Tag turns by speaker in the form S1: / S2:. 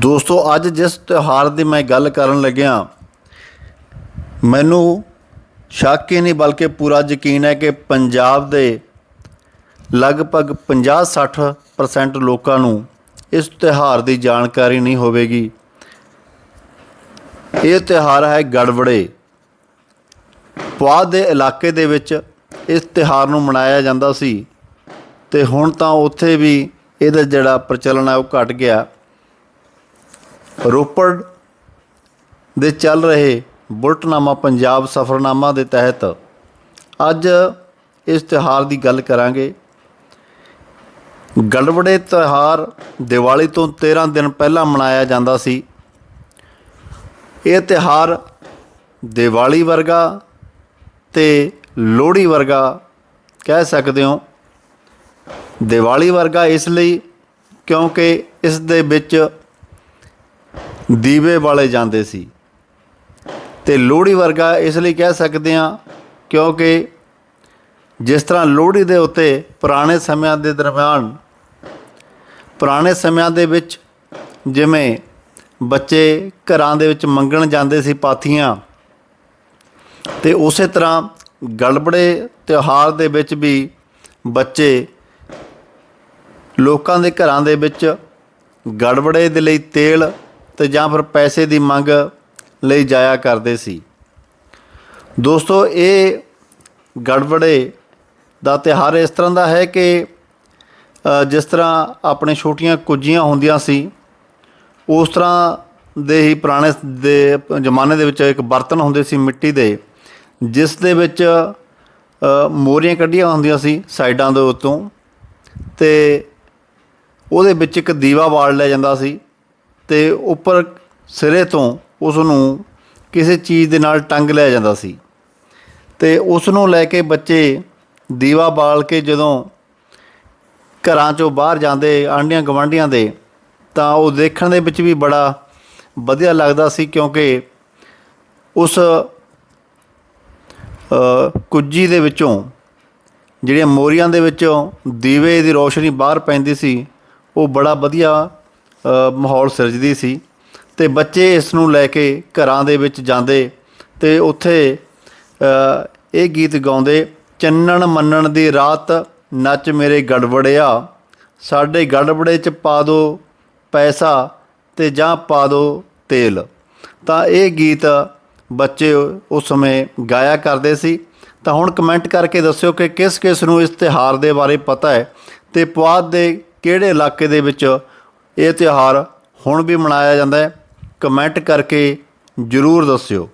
S1: ਦੋਸਤੋ, ਅੱਜ ਜਿਸ ਤਿਉਹਾਰ ਦੀ ਮੈਂ ਗੱਲ ਕਰਨ ਲੱਗਿਆ, ਮੈਨੂੰ ਸ਼ੱਕ ਹੀ ਨਹੀਂ ਬਲਕਿ ਪੂਰਾ ਯਕੀਨ ਹੈ ਕਿ ਪੰਜਾਬ ਦੇ ਲਗਭਗ 50-60% ਲੋਕਾਂ ਨੂੰ ਇਸ ਤਿਉਹਾਰ ਦੀ ਜਾਣਕਾਰੀ ਨਹੀਂ ਹੋਵੇਗੀ। ਇਹ ਤਿਉਹਾਰ ਹੈ ਗੜਬੜੇ ਪੁਆਧ ਦੇ ਇਲਾਕੇ ਦੇ ਵਿੱਚ ਇਸ ਤਿਉਹਾਰ ਨੂੰ ਮਨਾਇਆ ਜਾਂਦਾ ਸੀ ਤੇ ਹੁਣ ਤਾਂ ਉੱਥੇ ਵੀ ਇਹਦਾ ਜਿਹੜਾ ਪ੍ਰਚਲਨ ਹੈ ਉਹ ਘਟ ਗਿਆ। ਰੋਪੜ ਦੇ ਚੱਲ ਰਹੇ ਬੁਲਟਨਾਮਾ ਪੰਜਾਬ ਸਫਰਨਾਮਾ ਦੇ ਤਹਿਤ ਅੱਜ ਇਸ ਤਿਉਹਾਰ ਦੀ ਗੱਲ ਕਰਾਂਗੇ। ਗੜਬੜੇ ਤਿਉਹਾਰ ਦੀਵਾਲੀ ਤੋਂ 13 ਦਿਨ ਪਹਿਲਾਂ ਮਨਾਇਆ ਜਾਂਦਾ ਸੀ। ਇਹ ਤਿਉਹਾਰ ਦੀਵਾਲੀ ਵਰਗਾ ਤੇ ਲੋਹੜੀ ਵਰਗਾ ਕਹਿ ਸਕਦੇ ਹੋ। ਦੀਵਾਲੀ ਵਰਗਾ ਇਸ ਲਈ ਕਿਉਂਕਿ ਇਸ ਦੇ ਵਿੱਚ ਦੀਵੇ ਵਾਲੇ ਜਾਂਦੇ ਸੀ। ਤੇ ਲੋਹੜੀ ਵਰਗਾ ਇਸ ਲਈ ਕਹਿ ਸਕਦੇ ਹਾਂ ਕਿਉਂਕਿ ਜਿਸ ਤਰ੍ਹਾਂ ਲੋਹੜੀ ਦੇ ਉੱਤੇ ਪੁਰਾਣੇ ਸਮਿਆਂ ਦੇ ਦਰਮਿਆਨ, ਪੁਰਾਣੇ ਸਮਿਆਂ ਦੇ ਵਿੱਚ ਜਿਵੇਂ ਬੱਚੇ ਘਰਾਂ ਦੇ ਵਿੱਚ ਮੰਗਣ ਜਾਂਦੇ ਸੀ ਪਾਥੀਆਂ, ਤੇ ਉਸੇ ਤਰ੍ਹਾਂ ਗੜਬੜੇ ਤਿਉਹਾਰ ਦੇ ਵਿੱਚ ਵੀ ਬੱਚੇ ਲੋਕਾਂ ਦੇ ਘਰਾਂ ਦੇ ਵਿੱਚ ਗੜਬੜੇ ਦੇ ਲਈ ਤੇਲ ਤੇ ਜਾਂ ਫਿਰ ਪੈਸੇ ਦੀ ਮੰਗ ਲਈ ਜਾਇਆ ਕਰਦੇ ਸੀ। ਦੋਸਤੋ, ਇਹ ਗੜਬੜੇ ਦਾ ਤਿਉਹਾਰ ਇਸ ਤਰ੍ਹਾਂ ਦਾ ਹੈ ਕਿ ਜਿਸ ਤਰ੍ਹਾਂ ਆਪਣੇ ਛੋਟੀਆਂ ਕੁੱਜੀਆਂ ਹੁੰਦੀਆਂ ਸੀ, ਉਸ ਤਰ੍ਹਾਂ ਦੇ ਹੀ ਪੁਰਾਣੇ ਦੇ ਜ਼ਮਾਨੇ ਦੇ ਵਿੱਚ ਇੱਕ ਬਰਤਨ ਹੁੰਦੇ ਸੀ ਮਿੱਟੀ ਦੇ, ਜਿਸ ਦੇ ਵਿੱਚ ਮੋਰੀਆਂ ਕੱਢੀਆਂ ਹੁੰਦੀਆਂ ਸੀ ਸਾਈਡਾਂ ਦੇ ਉੱਤੋਂ ਤੇ ਉਹਦੇ ਵਿੱਚ ਇੱਕ ਦੀਵਾ ਬਾਲ ਲਿਆ ਜਾਂਦਾ ਸੀ। ਤੇ ਉੱਪਰ ਸਿਰੇ ਤੋਂ ਉਸ ਨੂੰ ਕਿਸੇ ਚੀਜ਼ ਦੇ ਨਾਲ ਟੰਗ ਲਿਆ ਜਾਂਦਾ ਸੀ। ਤੇ ਉਸ ਨੂੰ ਲੈ ਕੇ ਬੱਚੇ ਦੀਵਾ ਬਾਲ ਕੇ ਜਦੋਂ ਘਰਾਂ ਚੋਂ ਬਾਹਰ ਜਾਂਦੇ ਆਂਢੀਆਂ ਗਵਾਂਢੀਆਂ ਦੇ ਤਾਂ ਉਹ ਦੇਖਣ ਦੇ ਵਿੱਚ ਵੀ ਬੜਾ ਵਧੀਆ ਲੱਗਦਾ ਸੀ ਕਿਉਂਕਿ ਉਸ ਅ, ਕੁੱਜੀ ਦੇ ਵਿੱਚੋਂ ਜਿਹੜੀਆਂ ਮੋਰੀਆਂ ਦੇ ਵਿੱਚੋਂ ਦੀਵੇ ਦੀ ਰੋਸ਼ਨੀ ਬਾਹਰ ਪੈਂਦੀ ਸੀ ਉਹ ਬੜਾ ਵਧੀਆ ਮਾਹੌਲ ਸਿਰਜਦੀ ਸੀ ਤੇ ਬੱਚੇ ਇਸ ਨੂੰ ਲੈ ਕੇ ਘਰਾਂ ਦੇ ਵਿੱਚ ਜਾਂਦੇ ਤੇ ਉੱਥੇ ਇਹ ਗੀਤ ਗਾਉਂਦੇ, ਚੰਨਣ ਮੰਨਣ ਦੀ ਰਾਤ ਨੱਚ ਮੇਰੇ ਗੜਬੜਿਆ, ਸਾਡੇ ਗੜਬੜੇ ਚ ਪਾ ਦੋ ਪੈਸਾ ਤੇ ਜਾਂ ਪਾ ਦੋ ਤੇਲ। ਤਾਂ ਇਹ ਗੀਤ ਬੱਚੇ ਉਸ ਸਮੇਂ ਗਾਇਆ ਕਰਦੇ ਸੀ। ਤਾਂ ਹੁਣ ਕਮੈਂਟ ਕਰਕੇ ਦੱਸਿਓ ਕਿ ਕਿਸ ਕਿਸ ਨੂੰ ਇਸ ਤਿਉਹਾਰ ਦੇ ਬਾਰੇ ਪਤਾ ਹੈ ਤੇ ਪੁਆਧ ਦੇ ਕਿਹੜੇ ਇਲਾਕੇ ਦੇ ਵਿੱਚ ਇਹ ਤਿਉਹਾਰ ਹੁਣ ਵੀ ਮਨਾਇਆ ਜਾਂਦਾ ਹੈ। ਕਮੈਂਟ ਕਰਕੇ ਜ਼ਰੂਰ ਦੱਸਿਓ।